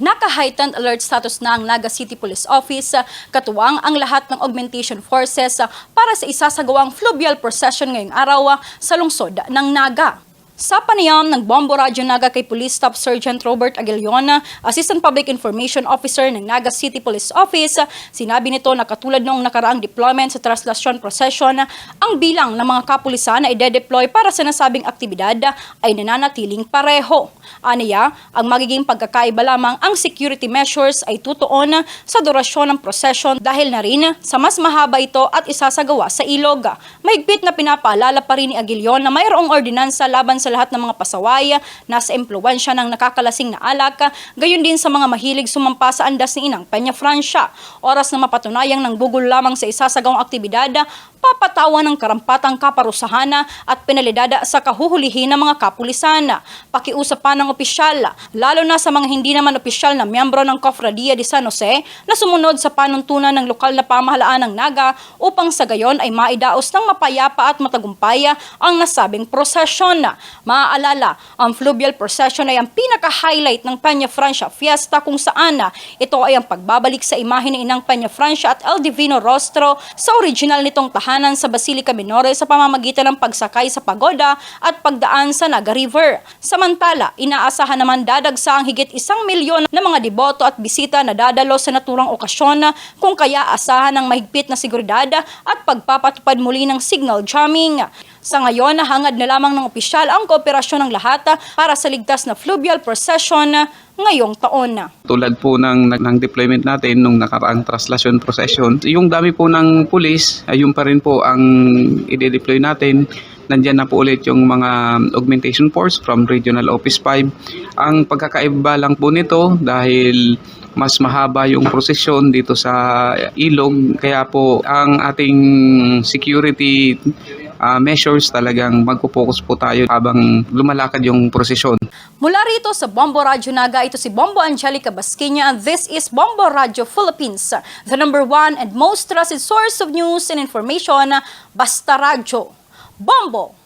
Naka-heightened alert status na ang Naga City Police Office, katuwang ang lahat ng augmentation forces para sa isasagawang fluvial procession ngayong araw sa lungsod ng Naga. Sa panayam ng Bombo Radyo Naga kay Police Staff Sergeant Robert Aguilion, Assistant Public Information Officer ng Naga City Police Office, sinabi nito na katulad noong nakaraang deployment sa Traslasyon Procession, ang bilang ng mga kapulisan na ide-deploy para sa nasabing aktibidad ay nananatiling pareho. Aniya, ang magiging pagkakaiba lamang ang security measures ay tutuon sa durasyon ng procession dahil na rin sa mas mahaba ito at isasagawa sa ilog. Mahigpit na pinapaalala pa rin ni Aguilion na mayroong ordinansa laban sa lahat ng mga pasaway na sa impluensya ng nakakalasing na alak, gayon din sa mga mahilig sumampa sa andas ni Inang Peña Francia. Oras na mapatunayang nang bugol lamang sa isasagawang aktibidad, papatawan ng karampatang kaparusahan at penalidad sa kahuhulihin ng mga kapulisan. Pakiusap pa ng opisyal, lalo na sa mga hindi naman opisyal na miyembro ng Cofradia de San Jose na sumunod sa panuntunan ng lokal na pamahalaan ng Naga upang sa gayon ay maidaos ng mapayapa at matagumpay ang nasabing prosesyon. Maaalala, ang fluvial procession ay ang pinaka-highlight ng Peña Francia Fiesta kung saan ito ay ang pagbabalik sa imahe ni Inang Peña Francia at El Divino Rostro sa original nitong tahanan sa Basilica Minore sa pamamagitan ng pagsakay sa pagoda at pagdaan sa Naga River. Samantala, inaasahan naman dadagsa ang higit isang milyon na mga deboto at bisita na dadalo sa naturang okasyon kung kaya asahan ng mahigpit na seguridad at pagpapatupad muli ng signal jamming. Sa ngayon, hangad na lamang ng opisyal ang kooperasyon ng lahat para sa ligtas na fluvial procession ngayong taon. Tulad po ng, ng deployment natin nung nakaraang traslasyon procession, yung dami po ng pulis, ayun pa rin po ang ide-deploy natin. Nandyan na po ulit yung mga augmentation force from Regional Office 5. Ang pagkakaiba lang po nito dahil mas mahaba yung prosesyon dito sa ilog kaya po ang ating security ah, measures talagang magpo-focus po tayo habang lumalakad yung prosesyon. Mula rito sa Bombo Radyo Naga, ito si Bombo Angelica Basquinia and this is Bombo Radyo Philippines, the number one and most trusted source of news and information, Basta Radyo. Bombo!